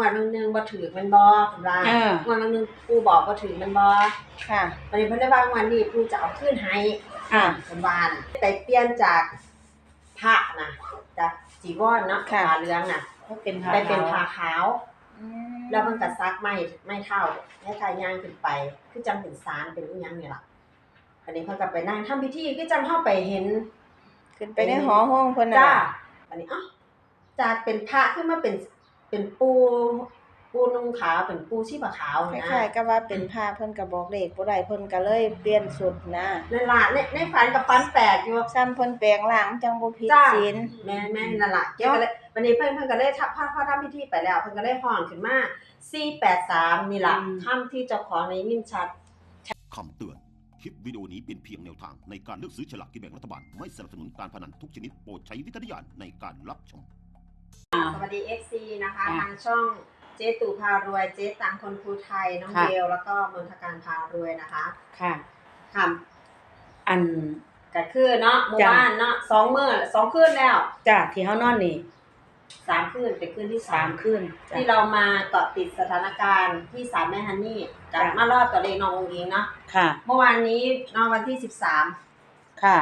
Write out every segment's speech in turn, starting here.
วดหนึงหนึงบ่ถือมันบ่เพิ่นว่าเออ งวดหนึงหนึงปู่บอกบ่ถือมันบ่ค่ะวันนี้เพิ่นได้ว่างวันนี้ปู่จะเอาคืนให้อ่า เพิ่นว่าน่ะไปเปลี่ยนจากพระนะจากจีวรเนาะค่ะ ผ้าเหลืองน่ะก็เป็นไปเป็นผ้าขาว อืมแล้วมันก็ซักไม่ไม่เท่าให้คายย่างขึ้นไป คือจังเป็นสารเป็นอีหยังนี่ล่ะอันนี้เพิ่นก็ไปนั่งทำพิธีคือจังเข้าไปเห็น ขึ้นไปในหอห้องเพิ่นน่ะจ้าอันนี้อ๋อจากเป็นพระขึ้นมาเป็น เป็นปูปูนุ่งขาวเป็นปูชีพขาวคนะล้ายๆกับว่าเป็นผ้าเพิ่นก็บอกเลขบ่ได้เพิ่นก็เลยเปลี่ยนสุดนะนั่นล่ะในในฝันกับฝันแปลกอยู่ ซ้ำเพิ่นแปลงร่างจังบ่ผิดจ้า ศีล แม่แม่นั่นล่ะเกี่ยวกับเลยวันนี้เพิ่นเพิ่นก็เลยทับพ่อพ่อทำพิธีไปแล้ว เพิ่นก็เลยห้องขึ้นมา483นี่ล่ะค่ำที่เจ้าของในยินชัด คำเตือน คลิปวิดีโอนี้เป็นเพียงแนวทางในการเลือกซื้อฉลากกินแบ่งรัฐบาล ไม่สนับสนุนการพนันทุกชนิดโปรดใช้วิจารณญาณในการรับชม สวัสดี FC นะคะค่ะทางช่องเจ๊ตู่พารวยเจ๊ตังคนภูไทยน้องค่ะ เบลแล้วก็มนทการพารวยนะคะค่ะ ค่ะอัน ก็คือเนาะเมื่อจ้ะ วานเนาะสองมื้อสองคืนแล้วจ้าที่เฮานอนนี่สามคืนเป็นคืนที่สาสามมคืนจ้ะ ที่เรามาเกาะติดสถานการณ์ที่ศาลแม่ฮันนี่กับจ้ะ มารอดตัวเลขน้ององอิงเนาะค่ะ เมื่อวานนี้เนอกวันที่สิบสาม ค่ะ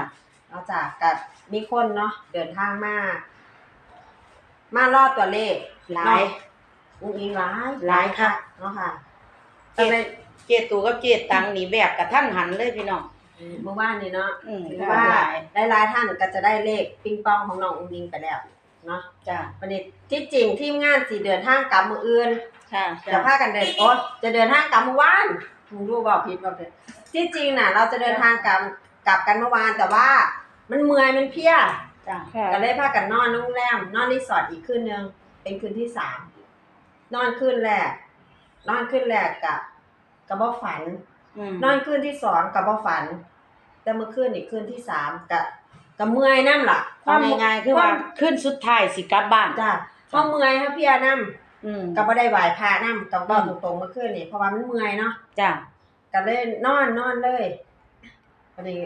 นอกจากกับมีคนเนาะเดินทางมา มารอดตัวเลขหลายเนะองอิงหลายหลายค่ะเนาะค่ะเจเจตูกับเจตังนี่แบบกระทันหันเลยพี่น้องเมื่อวานนี้เนาะอืมถือว่าหลายๆท่านก็จะได้เลขปิงปองของน้ององอิงไปแล้วเนาะจ้าวันนี้ที่จริงทีมงานสีเดินทางกลับมืออื่นค่ะจะพากันเดินโอ๊ยจะเดินทางกลับเมื่อวานมึงรู้บอกผิดบอกผิดที่จริงน่ะ เราจะเดินทางกลับกลับกันเมื่อวานแต่ว่ามันเมื่อยมันเพลีย จ้าค่ะ ก็เลยพากันนอนโรงแรมนอนรีสอร์ทอีกคืนนึง เป็นคืนที่สามนอนคืนแรก นอนคืนแรกกับกับบ่ฝัน อืมนอนคืนที่สองกับบ่ฝัน แต่เมื่อคืนอีกคืนที่สามกับกับเมื่อยน้ำล่ะความง่ายๆคือว่าขึ้นสุดท้ายสิกลับบ้าน จ้าพอเมื่อยฮะพี่อาน้ำ อืม ก็บ่ได้ไหว้พระน้ำต้องบอกอืม ตรงๆเมื่อคืนนี่เพราะว่ามันเมื่อยเนาะจ้าก็เลยนอนนอนเลยพอดี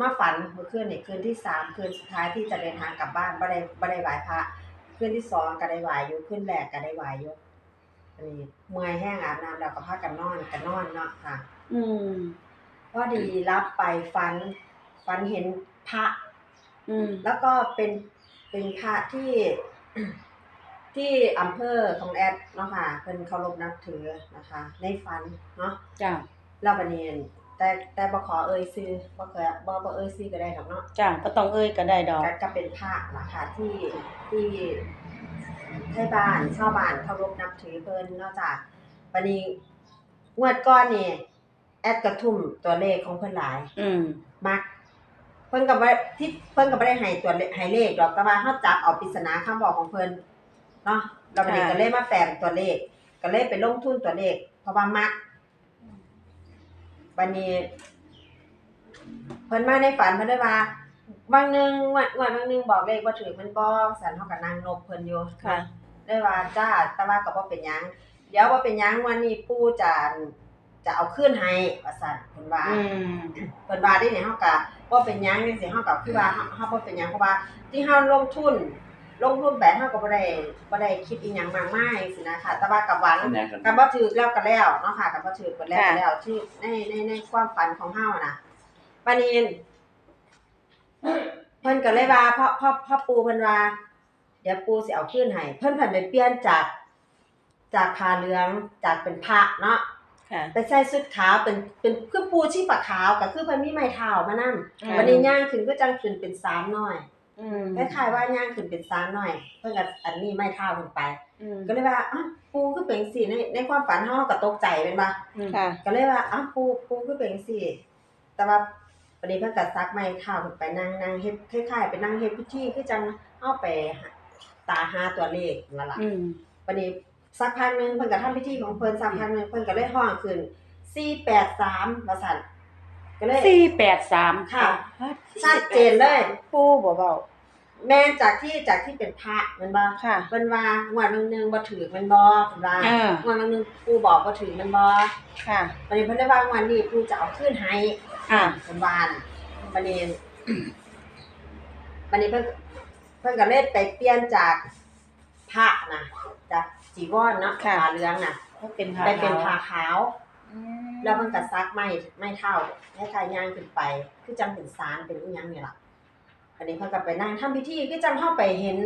มาฝันเมื่อคืนนี่คืนที่สามคืนสุดท้ายที่จะเดินทางกลับบ้านบ่ได้บ่ได้ไหว้พระคืนที่สองก็ได้ไหว้อยู่คืนแรกก็ได้ไหว้อยู่อันนี้เมื่อยแห้งอาบน้ำแล้วก็พากันนอนกันนอนเนาะค่ะ อืมพอดีรับไปฝันฝันเห็นพระ อืมแล้วก็เป็นเป็นพระที่ที่อำเภอของแอดเนาะค่ะเพิ่นเคารพนับถือนะคะ ในฝันเนาะจ้าเราบัดนี้ แต่แต่บ่ขอเอ่ยชื่อบ่เคยบ่บ่เอ่ยชื่อก็ได้ดอกเนาะจ้าก็ต้องเอ้ยก็ได้ดอกก็ก็เป็นพระล่ะค่ะที่ที่ให้บ้านชาวบ้านเคารพนับถือเพิ่นเนาะจ้ะบัดนี้งวดก่อนนี่แอดกระทุ่มตัวเลขของเพิ่นหลาย อืมมักเพิ่นก็บ่ที่เพิ่นก็บ่ได้ให้ตัวเลขให้เลขดอกแต่ว่าเฮาจับเอาปริศนาคำบอกของเพิ่นเนาะเราบัดนี้ค่ะก็เลยมาแปลงตัวเลข ก็เลยไปลงทุนตัวเลขเพราะว่ามัก บัดนี้เพิ่นมาในฝันเพิ่นได้ว่าบางหนึงงวดงวดบางหนึงบอกเลขบ่ถูกมันบ่สันเฮาก็นั่งนบเพิ่นอยู่ค่ะ ได้ว่าจ้าแต่ว่าก็บ่เป็นหยังเดี๋ยวบ่เป็นหยังวันนี้ปู่จะจะเอาคืนให้ว่าซั่นเพิ่นว่า อืม เปิดบาร์ได้เนี่ยเฮาก็บ่เป็นหยังจังซี่เฮาก็คือว่าเฮาเฮาบ่เป็นหยังเพราะว่าที่เฮาลงทุน ลงทุนแบบเฮาก็บ่ได้บ่ได้คิดอีหยังมากมายสินะคะแต่ว่ากับหวังกับบ่ถูกแล้วก็แล้วเนาะค่ะกับบ่ถูกก็แล้วก็แล้วที่ในในในความฝันของเฮาน่ะบัดนี้เพิ่นก็เลยว่าพ่อพ่อพ่อปู่เพิ่นว่า เดี๋ยวปู่สิเอาคืนให้เพิ่นเพิ่นไปเปลี่ยนจาก จากผ้าเหลืองจากเป็นพระเนาะค่ะ ไปใส่ชุดขาวเป็นเป็นคือปูชีพขาวก็คือเพิ่นมีไม้เท้ามานั่อืม วันนี้ย่างขึ้นก็จังขึ้นเป็นสามน้อย อืมคล้ายๆว่าย่างขึ้นเป็นสามน้อย เพิ่นก็อันนี้ไม้เท้าขึ้นไป อืมก็เลยว่าอ้าวปูคือเป็นสิในในความฝันเฮาก็ตกใจเป็นบ่ค่ะ ก็เลยว่าอ้าวปูปูคือเป็นสิแต่ว่าวันนี้เพิ่นก็ซักไม้เท้าขึ้นไปนั่งนั่งเฮ็ดคล้ายๆไปนั่งเฮ็ดพิธีคือจังเฮาไปหาตาหาตัวเลขนั่นล่ะอืมวันนี้สักพักหนึงเพิ่นก็ทำพิธีของเพิ่นสักพักหนึงเพิ่นก็เลยห้องขึ้น483ว่าซั่น ก็เลยสี่แปดสามค่ะ ชัดเจนเลย ปูบ่เว้าแม่นจากที่จากที่เป็นพระแมันบ่ค่ะ เพิ่นว่างวดนึงๆบ่ถือแมันบ่เพิ่นว่าเออ งวดนึงๆปู่บอกบ่ถือแมันบ่ค่ะวันนี้เพิ่นได้ว่างวดนี้ปู่จะเอาคืนให้ อ่า เพิ่นว่าน่ะวันนี้วันนี้เพิ่นเพิ่นก็เลยไปเปลี่ยนจากพระนะจากจีวรเนาะค่ะ ผ้าเหลืองน่ะก็เป็นไปเป็นผ้าขาวอืม แล้วมันก็ซักไม่ไม่เท่าให้ทายย่างขึ้นไป คือจังเป็นสารเป็นอีหยังนี่ล่ะอันนี้เพิ่นก็ไปนั่งทำพิธีคือจังเข้าไปเห็น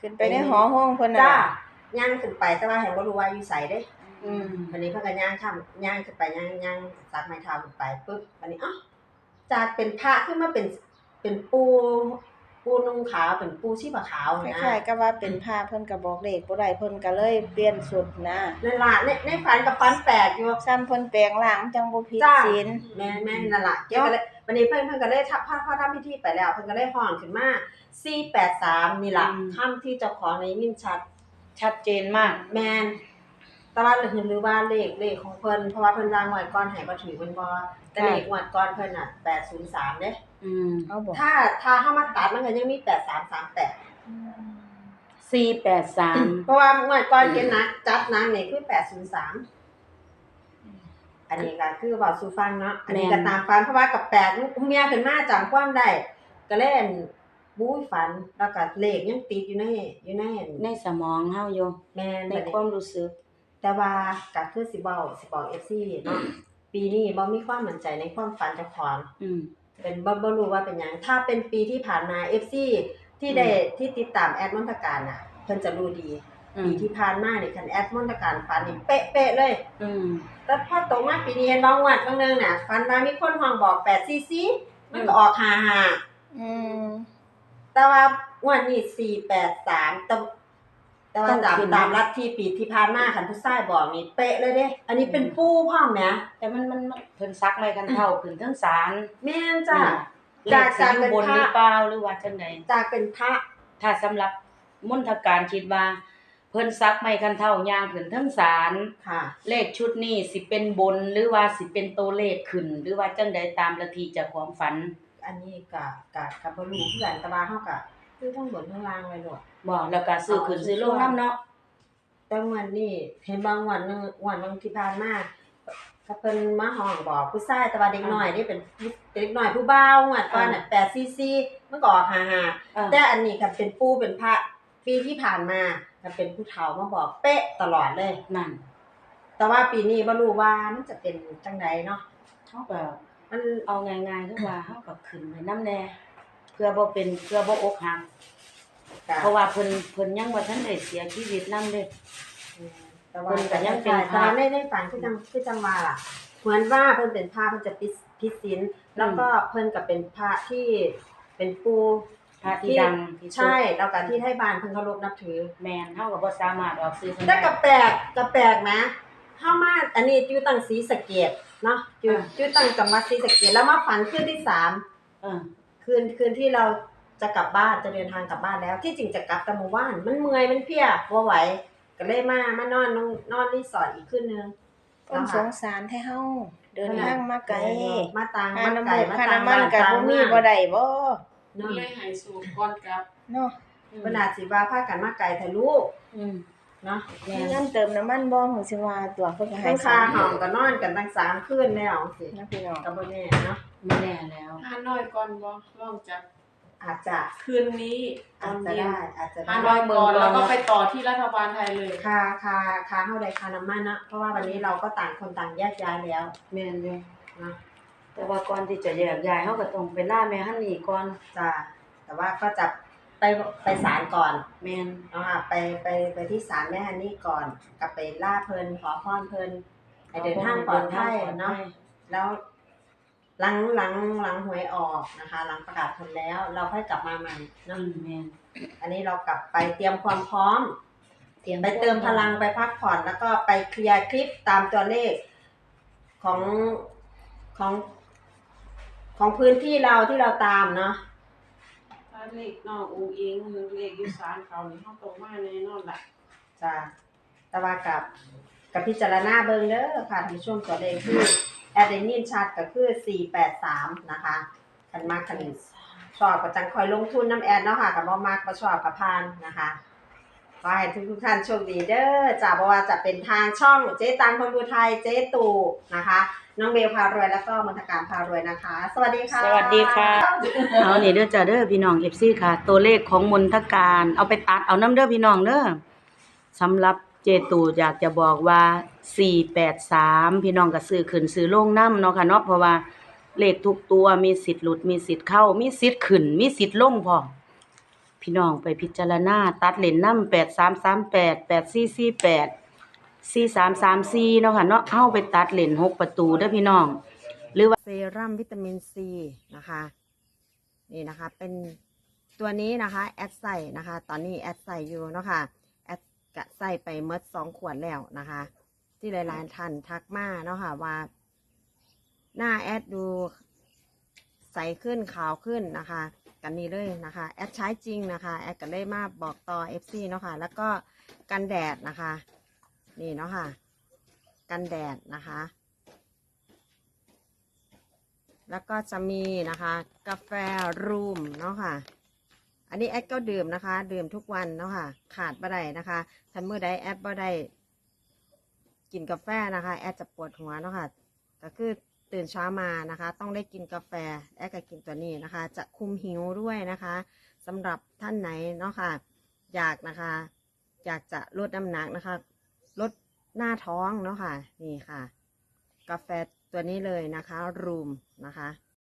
ขึ้นไปในหอห้องเพิ่นน่ะจ้าย่างขึ้นไปแต่ว่าแห่งบ่รู้ว่าอยู่ไสเด้ อืมอันนี้เพิ่นก็ย่างข้ามย่างขึ้นไปย่างย่างซักไม้เท้าขึ้นไปปุ๊บอันนี้อ้าวจากเป็นพระขึ้นมาเป็นเป็นปู ปูนุ่งขาวเป็นปูชีพขาวคนะล้ายๆกับว่าเป็นผ้าเพิ่นก็บอกเลขบ่ได้เพิ่นก็เลยเปลี่ยนสุดนะนั่นล่ะในในฝันกับฝันแปลกอยู่ ซ้ำเพิ่นแปลงร่างจังบ่ผิดจ้า ศีล แม่นแม่นนั่นล่ะเกี่ยวกันเลยวันนี้เพิ่นเพิ่นก็เลยทับพอพอทำพิธีไปแล้ว เพิ่นก็เลยฮ้องขึ้นมา483นี่ล่ะคำที่เจ้าของในยินชัดชัดเจนมาก แม่น แต่ว่าหรือหรือว่าเลขเลขของเพิ่นเพราะว่าเพิ่นวางไว้ก่อนให้บ่ถือเพิ่นบ่แต่เลขงวดก่อนเพิ่นน่ะ803เด้อืมเอาบอกถ้าถ้าเฮามาตัดมันก็ยังมี8338 สี่แปดสามเพราะว่างวดก่อนเก็นนักจัดนางนี่คือ803อันนี้ก็คือเว้าสู่ฟังเนาะอันนี้ก็ตามฟันเพราะว่ากับแปดเมียขึ้นมาจำความได้ก็เล่นบู๊ยฝันแล้วก็เลขยังติดอยู่ในอยู่ในในสมองเฮาอยู่แม่นในบัดนี้ ความรู้สึก แต่ว่าก็คือสิเว้าสิบอก FC เนาะปีนี้บ่มีความมั่นใจในความฝันเจ้าของอืม เป็นบ่บ่รู้ว่าเป็นหยังถ้าเป็นปีที่ผ่านมา FC ที่ได้ที่ติดตามแอดมอนตการน่ะเพิ่นจะรู้ดีอืปีมที่ผ่านมานี่คันแอดมอนตการฝันนี่เป๊ะๆเลย อืม แต่พอตกมาปีนี้เห็นบ่งวดบางนึงน่ะฝันว่ามีคนห้องบอก8 cc มันก็ออก55อืมแต่ว่างวดนี้483แต่ แต่ว่าตามตามลัทธิปีที่ผ่านมาคันผู้ชายบอกนี่เป๊ะเลยเด้ อันนี้เป็นปูพร้อมแหมแต่มันมันมันเพิ่นซักไม่กันเท่าขึ้นทั้งศาลแม่นจ้ะเลจากขสิจากอยู่เป็นบนพระหรือเปล่าหรือว่าจังไดจากเป็นพระถ้าสำหรับมนทการคิดว่าเพิ่นซักไม่กันเท่ายางขึ้นทั้งศาลค่ะ เลขชุดนี้สิเป็นบนหรือว่าสิเป็นตัวเลขขึ้น หรือว่าจังใดตามลัทธิเจากความฝัน อันนี้ก็ก็ก็บ่รู้คือกันแต่ว่าเฮาก็คือทั้งบนทั้งล่างไว้โลด บ่แล้วก็ซื้อขึ้นซื้อลงนํเนาะแต่งวันนี้เห็นบางวันหนึงวันบางที่ผ่านมาก็เพิ่นมาห้องบอกผู้ชายแต่ว่าเด็กน้อยนี่เป็นเป็นเด็กน้อยผู้บ่าวงวดก่อนน่ะ8 cc มันก็ออก55เออแต่อันนี้ก็เป็นปู่เป็นพระปีที่ผ่านมาก็เป็นผู้เฒ่ามาบอกเป๊ะตลอดเลย นั่นแต่ว่าปีนี้บ่รู้ว่ามันจะเป็นจังไดเนาะเฮาก็มันเอาง่ายๆคือว่าเฮาก็ขึ้นไว้นํแน่เพื่อบ่เป็นเพื่อบ่อกหัก ก็เพราะว่าเพิ่นเพิ่นยังบ่ทันได้เสียชีวิตนํเด้ แต่ว่าเพิ่นก็ยังเป็นพระ แต่ว่าในในฝันคือจังคือจังว่าล่ะ เหมือนว่าเพิ่นเป็นพระเพิ่นจะพิสพิสินแล้วก็เพิ่นก็เป็นพระที่เป็นปู่พระที่ดังที่สุดใช่แล้วก็ที่ไทยบ้านเพิ่นเคารพนับถือ แม่นเฮาก็บ่สามารถออกซื้อเพิ่นแต่ได้ ก็แปลกก็แปลกนะเฮามาอันนี้อยู่ตั้งศรีสะเกษเนาะอยู่อ่าอยู่ตั้งจังหวัดศรีสะเกษแล้วมาฝันคืนที่สามเออคืนคืนที่เรา จะกลับบ้านจะเดินทางกลับบ้านแล้ว ที่จริงจะกลับแต่หมู่บ้าน มันเมื่อยมันเพลียบ่ไหวก็เลยมามานอนนอนนอนรีสอร์ทอีกคืนนึงคนสงสารแท้เฮาเดินทางมาไกลมาตางค่ามาน้ำไกลมันมาค่าตางน้ำมันก็บ่มีบ่ได้บ่เนาะเลยใหายสูตรก่อนกลับเนาะเพิ่นอาจสิว่าพากันมาไกลทะลุอืมเนาะแม่มีนเงินเติมน้ำมันบ่หูสิว่าตัวเพิ่นก็ให้ทั้งคาห้องก็นอนกันตั้งสามคืนแล้วสินะพี่น้องก็บ่แน่เนาะไม่แน่แล้วฮานอยก่อนบ่ลองจาก อาจจะคืนนี้ตออาจนจะเย็นได้อาจจะฮาได้นอยก่อนแล้วก็ไปต่อที่รัฐบาลไทยเลยคาคาคาเท่าใดคาน้ำมันนะเพราะว่าวันนี้เราก็ต่างคนต่างแยกย้ายแล้วแม่นอยู่นะแต่ว่าก่อนที่จะแยกย้ายเฮาก็ต้องไปล่าแม่ฮันนี่ก่อนจ้ะแต่ว่าก็จะไปไปศาลก่อนแม่นเนาะค่ะไปไปไปที่ศาลแม่ฮันนี่ก่อนกลับไปล่าเพลินขอพรเพลินให้เดินทางปลอดภัยเนาะแล้ว หลังหลังหลังหวยออกนะคะ หลังประกาศผลแล้ว เราค่อยกลับมาใหม่อืเนาะมแม่นอันนี้เรากลับไปเตรียมความพร้อมเตรียมไปเติมพลังไปพักผ่อนแล้วก็ไปเคลียร์คลิปตามตัวเลขของของของพื้นที่เราที่เราตามเนาะถ้าเลขนอกอูเองหรือเลขยุสานเขานี่เขาตรงมาแน่นอนล่ะจ้ะแต่ว่ากับกับพิจารณาเบิ่งเด้อค่ะในช่วงตัวเลขที่ แอดเดนินชัดก็คือ 483 นะคะคันมากคันชอบก็จังคอยลงทุนน้ำแอดเนาะค่ะกับบ่มากบ่ชอบกับพานนะคะขอให้ทุกทุกๆท่านโชคดีเด้อจ้าบ่ว่าจะเป็นทางช่องเจ๊ตังคนบูไทยเจ๊ตู่นะคะ น้องเบลพารวยแล้วก็มนตการพารวยนะคะ สวัสดีค่ะ สวัสดีค่ะ เอานี่เด้อจ้าเด้อพี่น้อง FC ค่ะ ตัวเลขของมนทการเอาไปตัดเอาน้ำเด้อพี่น้องเด้อสำหรับ เจตูอยากจะบอกว่า483พี่น้องก็ซื้อขึ้นซื้อลงนํเนาะค่ะเนาะเพราะว่าเลขทุกตัวมีสิทธิ์หลุดมีสิทธิ์เข้า มีสิทธิ์ขึ้น มีสิทธิ์ลงพอพี่น้องไปพิจารณาตัดเลนนำ8338 8448 4334เนาะค่ะเนาะเฮาไปตัดเลนหกประตูเด้พี่น้อง หรือว่าเซรั่มวิตามินซีนะคะ นี่นะคะเป็นตัวนี้นะคะ แอดใส่นะคะ ตอนนี้แอดใส่อยู่เนาะค่ะ กะใส่ไปเมดสองขวดแล้วนะคะ ที่หลายๆท่านทักมาเนาะค่ะว่า หน้าแอดดูใสขึ้นขาวขึ้นนะคะ กันนี้เลยนะคะ แอดใช้จริงนะคะ แอดก็เลยมาบอกต่อ FC เนาะค่ะ แล้วก็กันแดดนะคะ นี่เนาะค่ะ กันแดดนะคะ แล้วก็จะมีนะคะ กาแฟรูมเนาะค่ะ อันนี้แอดก็ดื่มนะคะ ดื่มทุกวันเนาะค่ะ ขาดบ่ได้นะคะทันเมื่อใดแอดบ่ได้กินกาแฟนะคะ แอดจะปวดหัวเนาะค่ะก็คือตื่นเช้ามานะคะ ต้องได้กินกาแฟแอดก็กินตัวนี้นะคะ จะคุมหิวด้วยนะคะสำหรับท่านไหนเนาะค่ะ อยากนะคะ อยากจะลดน้ำหนักนะคะลดหน้าท้องเนาะค่ะนี่ค่ะ กาแฟตัวนี้เลยนะคะรูมนะคะ